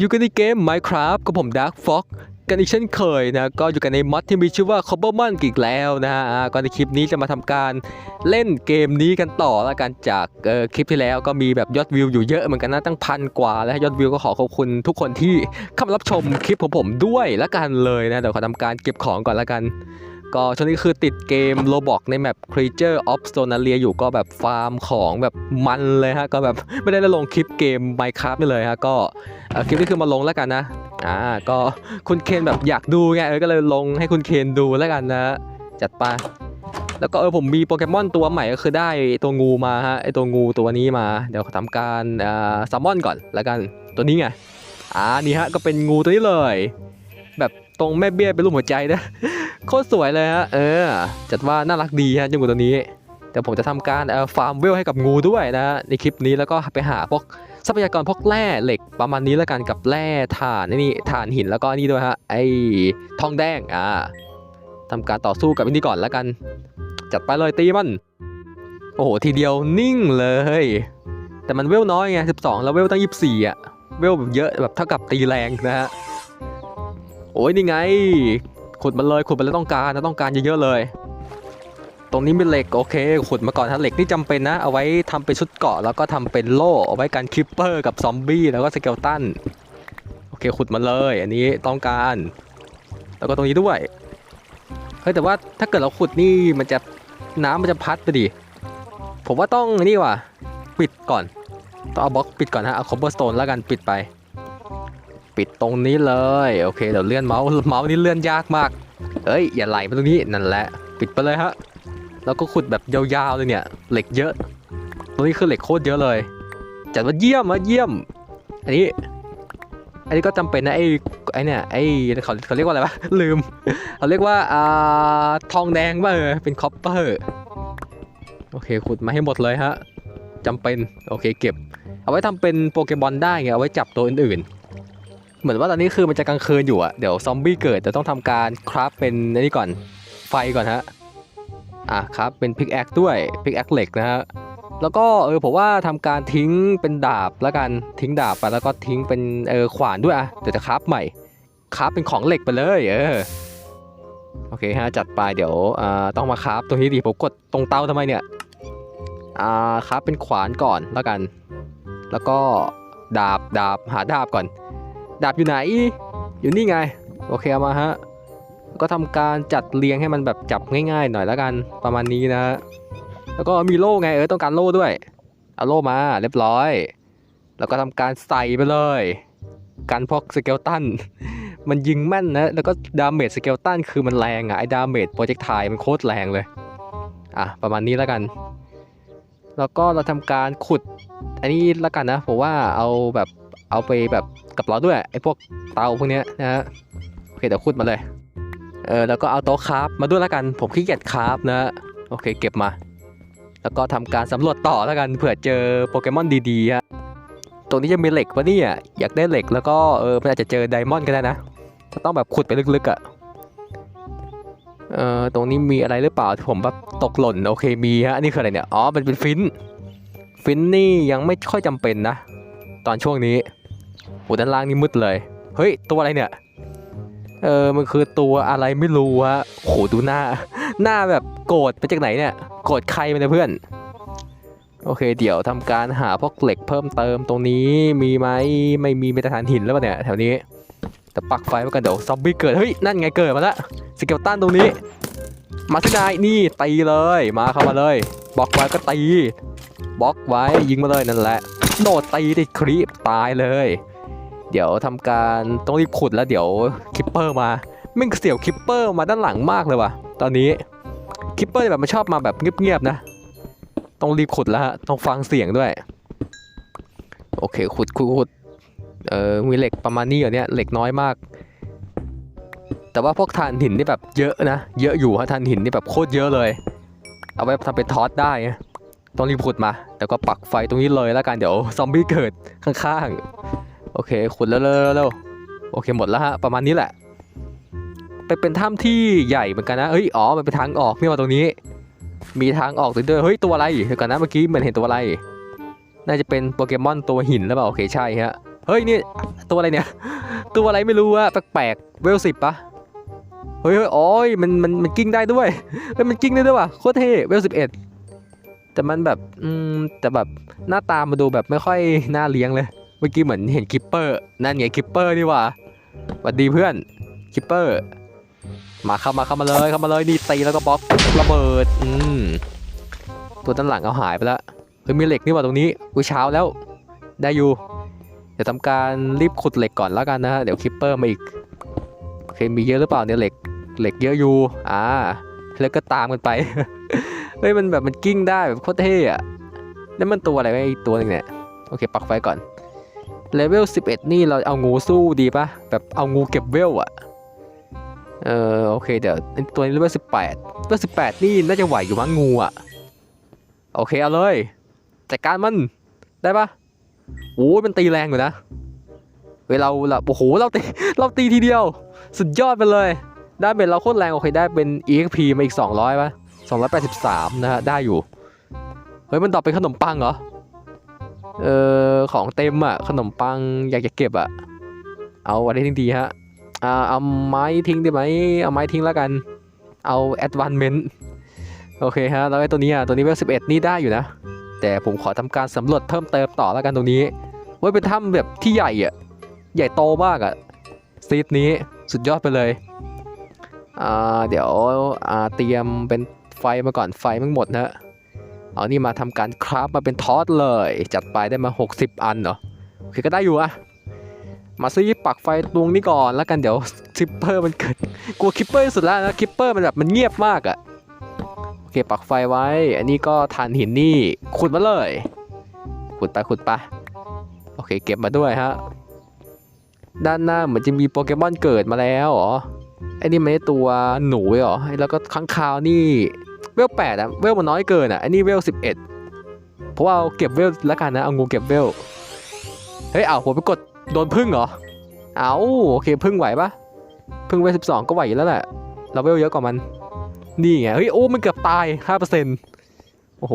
อยู่กันในเกม Minecraft กับผม Dark Fox กันอีกเช่นเคยนะก็อยู่กันในมอดที่มีชื่อว่า c o b b l e m o n อีกแล้วนะฮะอ่าก็ในคลิปนี้จะมาทำการเล่นเกมนี้กันต่อล้วกันจากคลิปที่แล้วก็มีแบบยอดวิวอยู่เยอะเหมือนกันนะตั้งพันกว่าแล้วยอดวิวก็ขอขอบคุณทุกคนที่เข้ามารับชมคลิปของผมด้วยล้วกันเลยนะเดี๋ยวขอทำการเก็บของก่อนล้วกันก็ช่วงนี้คือติดเกมโ o บอกในแมป Creature of Sonalia อยู่ก็แบบฟาร์มของแบบมันเลยฮะ ก็แบบไม่ได้ลงคลิปเกม Minecraft เลยฮะ ก็ คลิปนี้คือมาลงแล้วกันนะอ่าก็คุณเคนแบบอยากดูไงเออก็เลยลงให้คุณเคนดูแล้วกันนะจัดไปแล้วก็เออผมมีโปเกมอนตัวใหม่ก็คือได้ตัวงูมาฮะไอตัวงูตัวนี้มาเดี๋ยวทำการอ่าซัมมอนก่อนแล้วกันตัวนี้ไงอ่านี่ฮะก็เป็นงูตัวนี้เลย แบบตรงแม่เบี้ยเป็นรูปหัวใจนะโคตรสวยเลยฮะเออจัดว่าน่ารักดีฮะจงูตัวนี้แต่ผมจะทำการอ่อฟาร์มเวลให้กับงูด้วยนะในคลิปนี้แล้วก็ไปหาพวก ทรัพยากรพวกแร่เหล็กประมาณนี้แล้วกันกับแร่ถ่านนี่ถ่านหินแล้วก็นี่ด้วยฮะไอ้ทองแดงอ่าทำการต่อสู้กับอันนี้ก่อนแล้วกัน จัดไปเลยตีมัน โอ้โหทีเดียวนิ่งเลย แต่มันเวลน้อยไง12 แล้วเวลตั้ง 24อะเวลแบบเยอะแบบเท่ากับตีแรงนะฮะโอ้ยนี่ไงขุดมาเลยขุดมาแล้วต้องการนะต้องการเยอะๆเลย ตรงนี้มีเหล็กโอเคขุดมาก่อนฮะเหล็กนี่จำเป็นนะ เอาไว้ทำเป็นชุดเกาะแล้วก็ทำเป็นโล่เอาไว้กันคิปเปอร์กับซอมบี้แล้วก็สเกลตันโอเคขุดมาเลย อันนี้ต้องการ แล้วก็ตรงนี้ด้วยเฮ้ยแต่ว่าถ้าเกิดเราขุดนี่มันจะน้ำมันจะพัดไปดิผมว่าต้องนี่ว่ะปิดก่อนต้องเอาบล็อกปิดก่อนฮะเอาคอ b เบอร์สโตนแล้วกันปิดไป ปิดตรงนี้เลยโอเคเดี๋ยวเลื่อนเมาส์เมาส์นี่เลื่อนยากมากเอ้ยอย่าไหลมาตรงนี้นั่นแหละ ปิดไปเลยฮะ แล้วก็ขุดแบบยาวๆเลยเนี่ยเหล็กเยอะตรงนี้คือเหล็กโคตรเยอะเลย จัดว่าเยี่ยมอะเยี่ยม อันนี้ อันนี้ก็จำเป็นนะไอ้ไอ้เนี่ยไอ้เขาเขาเรียกว่าอะไรวะลืมเขาเรียกว่าอ่าทองแดงป่ะเออเป็นคอปเปอร์โอเคขุดมาให้หมดเลยฮะจำเป็นโอเคเก็บ เอาไว้ทำเป็นโปเกมอนได้ไงเอาไว้จับตัวอื่นๆ เหมือนว่าตอนนี้คือมันจะกลางคืนอยู่อะเดี๋ยวซอมบี้เกิดจะต้องทำการคราฟเป็นอันนี้ก่อนไฟก่อนฮะ อะครับเป็นพิกแอคด้วยพิกแอคเหล็กนะฮะแล้วก็เออผมว่าทำการทิ้งเป็นดาบแล้วกันทิ้งดาบไปแล้วก็ทิ้งเป็นเออขวานด้วยอะเดี๋ยวจะคราฟใหม่คราฟเป็นของเหล็กไปเลยเออโอเคฮะจัดไปเดี๋ยวอ่าต้องมาคราฟตรงนี้ดิผมกดตรงเตาทำไมเนี่ยอ่าคราฟเป็นขวานก่อนแล้วกัน แล้วก็ดาบดาบหาดาบก่อน ดาบอยู่ไหน อยู่นี่ไง โอเคเอามาฮะ ก็ทำการจัดเรียงให้มันแบบจับง่ายๆ หน่อยแล้วกันประมาณนี้นะแล้วก็มีโล่ไงเออต้องการโล่ด้วยเอาโล่มาเรียบร้อย แล้วก็ทำการใส่ไปเลยกันพวกสเกลตันมันยิงแม่นนะแล้วก็ดาเมจสเกลตันคือมันแรงอะไอ้ดาเมจโปรเจกต์ไทมันโคตรแรงเลยอะประมาณนี้แล้วกัน แล้วก็เราทำการขุดอันนี้และกันนะผมว่าเอาแบบเอาไปแบบกับเราด้วยไอ้พวกเตาพวกเนี้ยนะฮะโอเคเดี๋ยวขุดมาเลย เออแล้วก็เอาโต๊ะคราฟมาด้วยละกัน ผมขี้เกียจคราฟนะฮะโอเคเก็บมา แล้วก็ทำการสำรวจต่อแล้วกันเผื่อเจอโปเกมอนดีๆฮะตรงนี้จะมีเหล็กปะเนี่ยอยากได้เหล็กแล้วก็เออมันอาจจะเจอไดมอนด์ก็ได้นะจะต้องแบบขุดไปลึกๆอะ่ะเออตรงนี้มีอะไรหรือเปล่าที่ผมแบบตกหล่นโอเคมีฮะนี่คืออะไรเนี่ยอ๋อมันเป็นฟินฟินนี่ยังไม่ค่อยจำเป็นนะ ตอนช่วงนี้โอ้ด้านล่างนี่มืดเลย เฮ้ย ตัวอะไรเนี่ย เออมันคือตัวอะไรไม่รู้ฮะโหดูหน้า หน้าแบบโกรธมาจากไหนเนี่ย โกรธใครมาเนี่ยเพื่อน โอเค เดี๋ยวทำการหาพวกเหล็กเพิ่มเติมตรงนี้มีไหมไม่มีมีแต่ฐานหินแล้วป่ะเนี่ยแถวนี้ แต่ปักไฟไว้กันเดี๋ยวซอมบี้เกิดเฮ้ยนั่นไงเกิดมาล้วสเกลตันตรงนี้ มาสินายนี่ตีเลยมาเข้ามาเลยบล็อกไว้ก็ตีบล็อกไว้ยิงมาเลยนั่นแหละโดดตีติดครีปตายเลย เดี๋ยวทำการต้องรีบขุดแล้วเดี๋ยวคิปเปอร์มาไม่งเสียวคิปเปอร์มาด้านหลังมากเลยว่ะ ตอนนี้คิปเปอร์แบบมันชอบมาแบบเงียบๆนะ ต้องรีบขุดแล้วฮะ ต้องฟังเสียงด้วย โอเคขุดขุดขุดเออมีเหล็กประมาณนี้เหรอเนี่ยเหล็กน้อยมาก แต่ว่าพวกถ่านหินนี่แบบเยอะนะ เยอะอยู่ฮะถ่านหินนี่แบบโคตรเยอะเลย เอาไว้ทำเป็นทอสได้ต้องรีบขุดมาแล้วก็ปักไฟตรงนี้เลยแล้วกันเดี๋ยวซอมบี้เกิดข้างๆ อเคขุดเร็วๆๆโอเคหมดแล้วฮะประมาณนี้แหละไปเป็นถ้ำที่ใหญ่เหมือนกันนะเฮ้ยอ๋อมันเป็นทางออกนี่ว่าตรงนี้ มีทางออกด้วยเฮ้ยตัวอะไรเดี๋ยวก่อนนะเมื่อกี้เหมือนเห็นตัวอะไร น่าจะเป็นโปเกมอนตัวหินหรือเปล่าโอเคใช่ฮะเฮ้ยนี่ตัวอะไรเนี่ย ตัวอะไรไม่รู้อะแปลกๆเวลสิบปะเฮ้ยเฮ้ยโอ้ยมันมันมันกิ้งได้ด้วยเฮ้ยมันกิ้งได้ด้วยว่ะโคตรเท่เวลสิบเอ็ดแต่มันแบบอืมแต่แบบหน้าตามาดูแบบไม่ค่อยน่าเลี้ยงเลย เมื่อกี้เหมือนเห็นคิปเปอร์นั่นไงคิปเปอร์นี่ว่าสวัสดีเพื่อนคิปเปอร์มาเข้ามาเข้ามาเลยเข้ามาเลยนี่ตีแล้วก็บล็อกระเบิดอืมตัวด้านหลังเอาหายไปแล้วเฮ้ยมีเหล็กนี่ว่าตรงนี้อุ้ยเช้าแล้ว ได้อยู่เดี๋ยวทำการรีบขุดเหล็กก่อนแล้วกันนะฮะเดี๋ยวคิปเปอร์มาอีกโอเคมีเยอะหรือเปล่าเนี่ยเหล็กเหล็กเยอะอยู่อ่าแล้วก็ตามกันไปเฮ้ยมันแบบมันกิ้งได้แบบโคตรเท่อะนั่นมันตัวอะไรวะไอ้ตัวนึงเนี่ยโอเคปักไฟก่อน เลเวล 11 นี่เราเอางูสู้ดีปะแบบเอางูเก็บเวลอะเออโอเคเดี๋ยวตัวนี้เลเวล 18เลเวล 18 นี่น่าจะไหวอยู่มั้งงูอะโอเคเอาเลยจัดการมันได้ปะโอ้ยมันตีแรงอยู่นะเฮ้ยเราเราโอ้โหเราตีเราตีทีเดียว สุดยอดไปเลย ได้เป็นเราโคตรแรงโอเคได้เป็น EXP มาอีก 200ป่ะ283 นะฮะได้อยู่ เฮ้ยมันดรอปเป็นขนมปังเหรอ เออ ของเต็มอะขนมปังอยากจะเก็บอะเอาอะไรทิ้งดีฮะอ่าเอาไม้ทิ้งได้ไหมเอาไม้ทิ้งแล้วกัน เอา advancement โอเคฮะแล้วไอ้ตัวนี้อะตัวนี้เวล11นี่ได้อยู่นะ แต่ผมขอทำการสำรวจเพิ่มเติมต่อแล้วกันตรงนี้เว้ยเป็นถ้ำแบบที่ใหญ่อะใหญ่โตมากอะซีดนี้สุดยอดไปเลยอ่าเดี๋ยวอ่าเตรียมเป็นไฟมาก่อนไฟมันหมดนะ เอานี่มาทำการคราฟมาเป็นทอสเลย จัดไปได้มา 60 อันเหรอโอเคก็ได้อยู่อะมาซื้อปักไฟตรงนี้ก่อนแล้วกันเดี๋ยวคิปเปอร์มันเกิดกลัวคิปเปอร์สุดแล้วนะคิปเปอร์มันแบบมันเงียบมากอะโอเคปักไฟไว้ อันนี้ก็ฐานหินนี่ขุดมาเลย ขุดไปขุดไปโอเคเก็บมาด้วยฮะด้านหน้าเหมือนจะมีโปเกมอนเกิดมาแล้วเหรอไอ้นี่ไม่ใช่ตัวหนูเหรอแล้วก็ข้างคาวนี่ วลแปดอะเวลมันน้อยเกินอะอันนี้เวลสิบเอ็ดเพราะว่าเอาเก็บเวลแล้วกันนะเอางูเก็บเวลเฮ้ยเอาผมไปกดโดนพึ่งเหรอเอาโอเคพึ่งไหวปะพึ่งเวลสิบสองก็ไหวแล้วแหละเราเวลเยอะกว่ามัน นี่ไงเฮ้ยโอ้มันเกือบตาย5%โอ้โห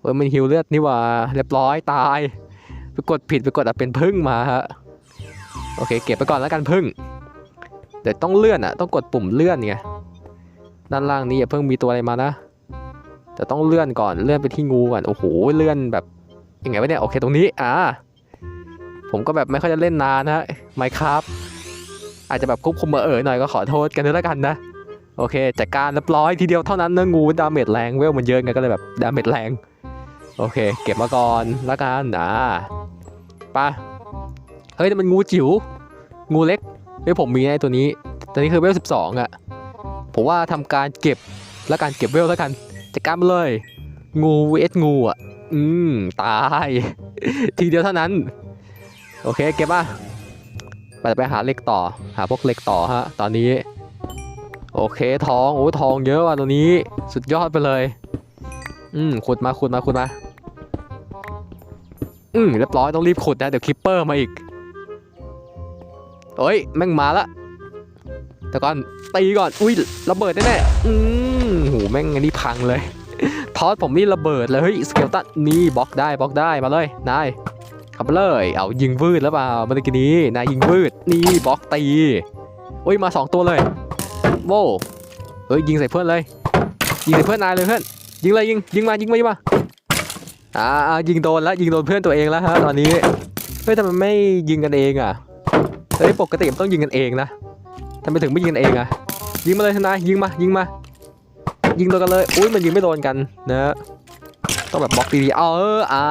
เฮ้ยมันฮิวเลือดนี่ว่าเรียบร้อยตาย ไปกดผิดไปกดอะเป็นพึ่งมาฮะโอเคเก็บไปก่อนแล้วกันพึ่งเดี๋ยวต้องเลื่อนอะต้องกดปุ่มเลื่อนไง ด้านล่างนี้อย่าเพิ่งมีตัวอะไรมานะแต่ต้องเลื่อนก่อนเลื่อนไปที่งูก่อนโอ้โหเลื่อนแบบยังไงวะเนี่ยโอเคตรงนี้อ่าผมก็แบบไม่ค่อยจะเล่นนานนะไมครับอาจจะแบบควบคุมเออหน่อยก็ขอโทษกันด้วยแล้วกันนะโอเคจัดการเรียบร้อยทีเดียวเท่านั้นเนะงูดาเมจแรงเวลมันเยอะไงก็เลยแบบดาเมจแรงโอเค เก็บมาก่อนล้วกันอ่าไปะเฮ้ยแต่มันงูจิ๋วงูเล็กเฮ้ยผมมีไอ้ตัวนี้ตัวนี้คือเวลสิบสองอะ ผมว่าทำการเก็บแล้วกันเก็บเวลแล้วกันจัดการมเลย งูเอสงูอะ อืม ตาย ทีเดียวเท่านั้น โอเคเก็บมาไปไปหาเหล็กต่อ หาพวกเหล็กต่อฮะ ตอนนี้ โอเคทองโอ้ทองเยอะว่ะตัวนี้ สุดยอดไปเลย อืมขุดมาขุดมาขุดมา อืมเรียบร้อยต้องรีบขุดนะ เดี๋ยวคิปเปอร์มาอีกเอ้ย แม่งมาละ แต่ก่อนตีก่อน อุ้ยระเบิดแน่ๆอืมโหแม่งอันนี้พังเลย ทอสผมนี่ระเบิดเลยเฮ้ยสเกลตันนี่บล็อกได้บล็อกได้มาเลยนายขับเลย เอายิงวืดแล้วเปล่าเมื่อกี้นี้นายยิงวืดนี่บล็อกตีโอ้ยมาสองตัวเลยโว้เฮ้ยยิงใส่เพื่อนเลย ยิงใส่เพื่อนนายเลยเพื่อนยิงเลยยิงยิงมายิงมายิงมาอ่าอ่ายิงโดนแล้วยิงโดนเพื่อนตัวเองแล้วฮะตอนนี้เฮ้ยทำไมไม่ยิงกันเองอะเฮ้ยปกติมันต้องยิงกันเองนะ ทำไมถึงไม่ยิงกันเองอะยิงมาเลยทนายยิงมายิงมา ยิงโดนกันเลยอุ้ยมันยิงไม่โดนกันนะต้องแบบบล็อกดีๆเอออ่า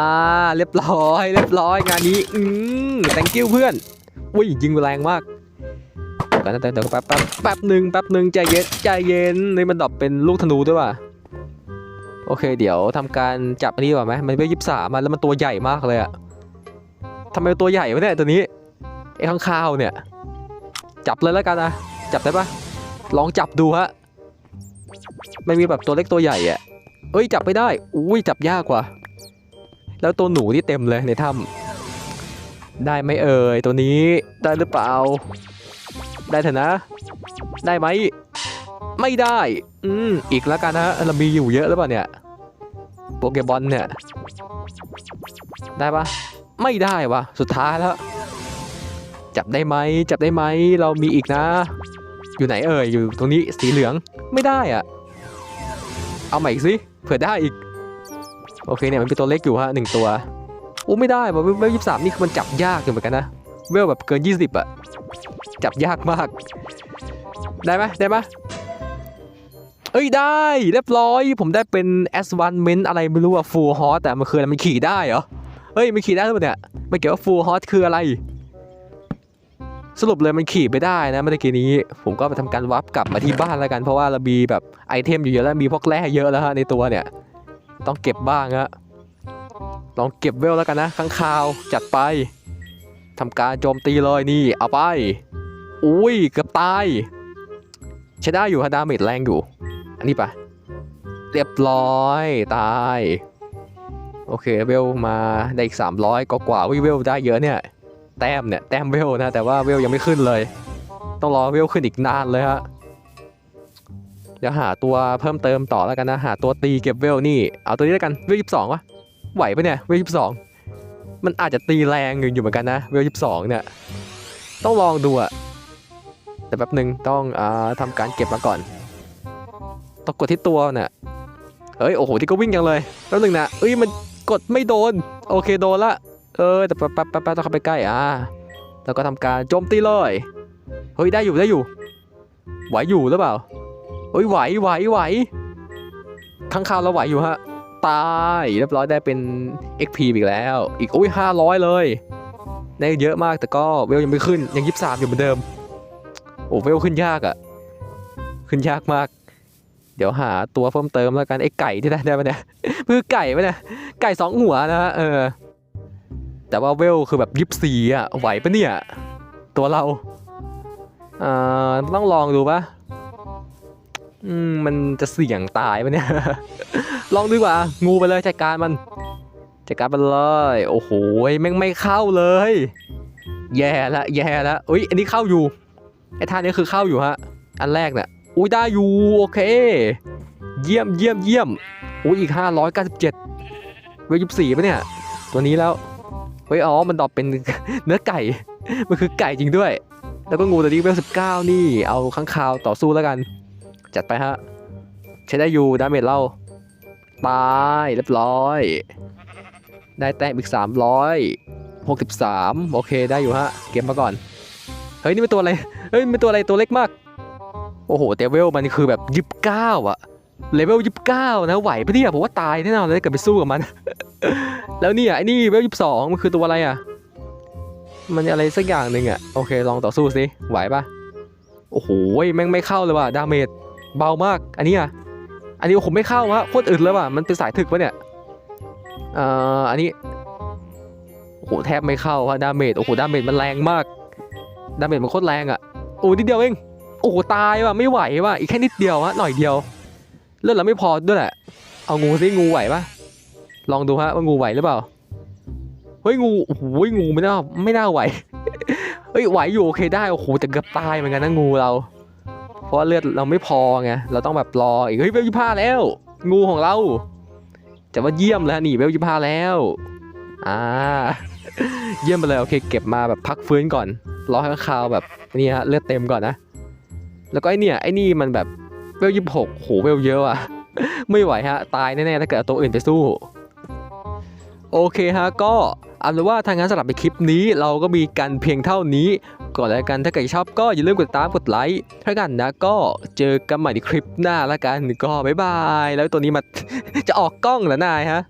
เรียบร้อยเรียบร้อยงานนี้อืม thank you เพื่อนอุ้ยยิงแรงมากเดี๋ยวเดี๋ยวแป๊บแป๊บแป๊บหนึ่งแป๊บหนึ่งใจเย็นใจเย็นนี่มันดรอปเป็นลูกธนูด้วยว่ะโอเค เดี๋ยวทำการจับอันนี้ดีกว่าไหมมันเป็นยิบสามมันแล้วมันตัวใหญ่มากเลยอะทำไมตัวใหญ่วะเนี่ยตัวนี้ไอ้ข้างข้าวเนี่ย จับเลยแล้วกันนะ จับได้ปะลองจับดูฮะมันมีแบบตัวเล็กตัวใหญ่อะเอ้ยจับไม่ได้ อุ้ยจับยากกว่า แล้วตัวหนูที่เต็มเลยในถ้ำได้ไหมเอ่ยตัวนี้ได้หรือเปล่า ได้เถอะนะ ได้ไหม ไม่ได้ อืมอีกแล้วกันนะเรามีอยู่เยอะหรือเปล่าเนี่ยโปเกบอลเนี่ย ได้ปะไม่ได้วะสุดท้ายแล้ว จับได้ไหมจับได้ไหมเรามีอีกนะ อยู่ไหนเอ่ยอยู่ตรงนี้สีเหลืองไม่ได้อะเอาใหม่อีกสิเผื่อได้อีก โอเคเนี่ยมันเป็นตัวเล็กอยู่ฮะหนึ่งตัวโอ้ไม่ได้ว่ะเวลยี่สามนี่คือมันจับยากอยู่เหมือนกันนะเวลแบบเกิน 20อะจับยากมาก ได้ไหมได้ไหมเอ้ยได้ เรียบร้อย ผมได้เป็น s อ n เมนอะไรไม่รู้อะ full horse แต่มันคืออะไรมันขี่ได้เหรอ เฮ้ย มันขี่ได้หรือเปล่าเนี่ย ไม่เกี่ยวว่า full horse คืออะไร สรุปเลยมันขี่ไปได้นะเมื่อกี้นี้ ผมก็ไปทำการวับกลับมาที่บ้านแล้วกันเพราะว่าเรามีแบบไอเทมอยู่เยอะแล้วมีพวกแร่เยอะแล้วฮะในตัวเนี่ย ต้องเก็บบ้างฮะลองเก็บเวลแล้วกันนะข้างคาวจัดไปทำการโจมตีเลยนี่ เอาไป อุ้ยเกือบตายใช้ได้อยู่ฮะดาเมจแรงอยู่ อันนี้ปะเรียบร้อยตาย โอเคเวลมาได้อีก 300กกว่าวิเวลได้เยอะเนี่ย แต้มเนี่ยแต้มเวลนะแต่ว่าเวลยังไม่ขึ้นเลย ต้องรอเวลขึ้นอีกนานเลยฮะเดี๋ยวหาตัวเพิ่มเติมต่อแล้วกันนะหาตัวตีเก็บเวลนี่เอาตัวนี้แล้วกันเวลยี่สิบสองวะไหวปะเนี่ยเวลยี่สิบสองมันอาจจะตีแรงอยู่เหมือนกันนะเวลยี่สิบสองเนี่ยต้องลองดูอะแต่แป๊บหนึ่งต้องอ่าทำการเก็บมาก่อนต้องกดที่ตัวเนี่ยเอ้ยโอ้โหที่ก็วิ่งยังเลยแป๊บหนึ่งนะเอ้ยมันกดไม่โดน โอเคโดนละ ออแต่แป๊บแป๊บแป๊บแป๊บต้องเข้าไปใกล้อ่าแล้วก็ทำการโจมตีเลยเฮ้ยได้อยู่ได้อยู่ ไหวอยู่หรือเปล่าเฮ้ยไหวไหวไหวข้างคาวเราไหวอยู่ฮะตายเรียบร้อยได้เป็น XP อีกแล้ว อีกอุ้ยห้าร้อยเลยได้เยอะมากแต่ก็เวลยังไม่ขึ้นยังยี่สิบสามอยู่เหมือนเดิมโอ้เวลขึ้นยากอะขึ้นยากมาก เดี๋ยวหาตัวเพิ่มเติมแล้วกันไอ้ไก่ที่ได้ได้ปะเนี่ยคือไก่ปะเนี่ยไก่สองหัวนะฮะเออ แต่ว่าเวลคือแบบยิบสีอะไหวปะเนี่ย ตัวเราอ่าต้องลองดูปะอืมมันจะเสี่ยงตายปะเนี่ย ลองดีกว่า งูไปเลยจัดการมันจัดการมันเลย โอ้โหแม่งไม่เข้าเลย แย่ละแย่ละอุ้ยอันนี้เข้าอยู่ไอ้ท่านี้คือเข้าอยู่ฮะ อันแรกเนี่ยอุ้ยได้อยู่โอเค เยี่ยมเยี่ยมเยี่ยมอุ้ยอีกห้าร้อยเก้าสิบเจ็ดเวลยิบสี่ปะเนี่ย ตัวนี้แล้ว ฮ้ยอ๋อมันดรอปเป็นเนื้อไก่ มันคือไก่จริงด้วย แล้วก็งูตัวนี้เวลสิบเก้านี่เอาข้างคาวต่อสู้แล้วกัน จัดไปฮะ ใช้ได้อยู่ดาเมจเราตายเรียบร้อย ได้แต้มอีกสามร้อยหกสิบสามโอเคได้อยู่ฮะ เก็บมาก่อน เฮ้ยนี่เป็นตัวอะไรเฮ้ยเป็นตัวอะไรตัวเล็กมาก โอ้โหแต่เวลมันคือแบบยิบเก้าอะเลเวลยิบเก้านะไหวปะเนี่ยผมว่าตายแน่นอนเลยเกิดไปสู้กับมัน แล้วเนี่ยไอ้นี่เวลยี่สิบสองมันคือตัวอะไรอะ มันอะไรสักอย่างหนึ่งอะ โอเคลองต่อสู้สิไหวปะโอ้โหแม่งไม่เข้าเลยว่ะดาเมจเบามาก อันนี้อะอันนี้โอ้โหไม่เข้าวะโคตรอึดเลยว่ะมันเป็นสายถึกปะเนี่ยเอ่ออันนี้โอ้โหแทบไม่เข้าว่ะดาเมจโอ้โหดาเมจมันแรงมากดาเมจมันโคตรแรงอะโอ้นิดเดียวเองโอ้โหตายว่ะไม่ไหวว่ะอีกแค่นิดเดียวฮะหน่อยเดียวเลือดเราไม่พอด้วยแหละเอางูสิงูไหวปะ ลองดูฮะว่างูไหวหรือเปล่า เฮ้ยงูโอ้โหงูไม่น่าไม่น่าไหว เฮ้ยไหวอยู่โอเคได้โอ้โหแต่เกือบตายเหมือนกันนะงูเรา เพราะเลือดเราไม่พอไงเราต้องแบบรออีกเฮ้ยเวลยี่ห้าแล้ว งูของเราจะว่าเยี่ยมแล้วนี่เวลยี่ห้าแล้วอ่าเยี่ยมไปเลยโอเคเก็บมาแบบพักฟื้นก่อนรอให้คาวแบบนี่ฮะเลือดเต็มก่อนนะ แล้วก็ไอเนี่ยไอนี่มันแบบเวลยี่หกโหเวลเยอะอะไม่ไหวฮะ ตายแน่ๆถ้าเกิดเอาตัวอื่นไปสู้ โอเคฮะก็เอาเป็นว่าทางงานสำหรับในคลิปนี้เราก็มีกันเพียงเท่านี้ก่อนแล้วกันถ้าใครชอบก็อย่าลืมกดติดตามกดไลค์ถ้ากันนะก็เจอกันใหม่ในคลิปหน้าแล้วกันก็บ๊ายบาย แล้วตัวนี้มาจะออกกล้องเหรอนายฮะ